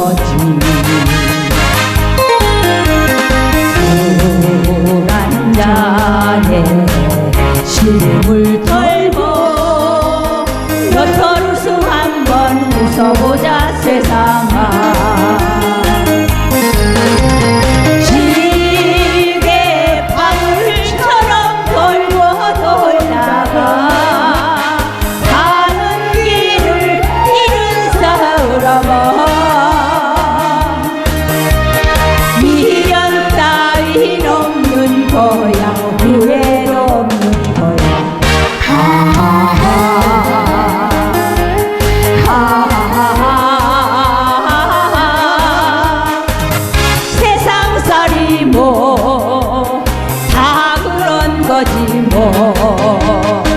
거지 술한 자의 실물 세상살이 뭐 다 그런 거지 뭐.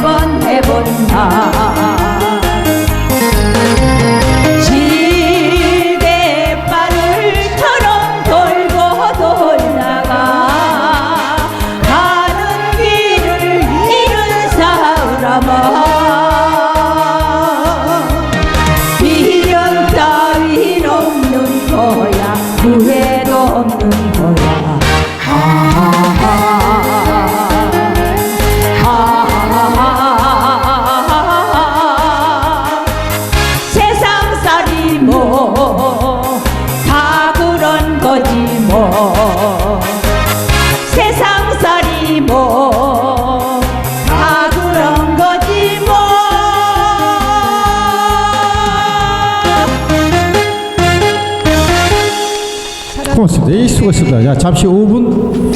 한번 해본다. 지게바늘처럼 돌고 돌다가 가는 길을 잃은 사람아 미련 따윈 없는 거야. 후회도 없는 거야 다 그런 거지 뭐 세상살이 뭐 다 그런 거지 뭐 고맙습니다. 예, 수고했습니다. 자, 잠시 5분